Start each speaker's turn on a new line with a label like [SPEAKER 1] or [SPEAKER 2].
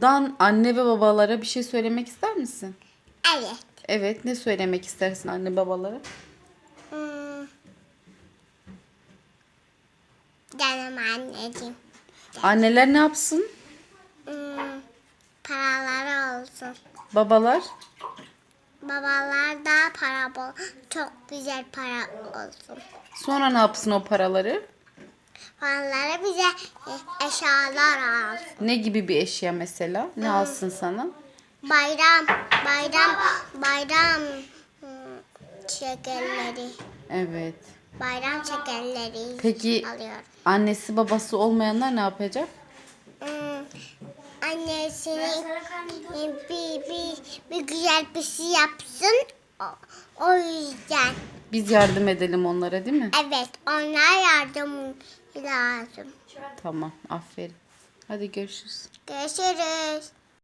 [SPEAKER 1] Dan anne ve babalara bir şey söylemek ister misin?
[SPEAKER 2] Evet.
[SPEAKER 1] Evet, ne söylemek istersin anne babalara?
[SPEAKER 2] Hmm. Canım anneciğim.
[SPEAKER 1] Anneler ne yapsın?
[SPEAKER 2] Hmm. Paraları olsun.
[SPEAKER 1] Babalar?
[SPEAKER 2] Babalar da para bol. Çok güzel para olsun.
[SPEAKER 1] Sonra ne yapsın o paraları?
[SPEAKER 2] Paraları bize eşyalar alsın.
[SPEAKER 1] Ne gibi bir eşya mesela? Ne alsın sana?
[SPEAKER 2] Bayram, bayram, bayram hmm, şekerleri.
[SPEAKER 1] Evet.
[SPEAKER 2] Bayram şekerleri
[SPEAKER 1] Peki
[SPEAKER 2] alıyorum.
[SPEAKER 1] annesi babası olmayanlar ne yapacak?
[SPEAKER 2] Hmm, annesini bir, bir, bir güzel bir şey yapsın. O, o yüzden.
[SPEAKER 1] Biz yardım edelim onlara değil mi?
[SPEAKER 2] Evet, onlar yardım lazım.
[SPEAKER 1] Tamam, aferin. Hadi görüşürüz.
[SPEAKER 2] Görüşürüz.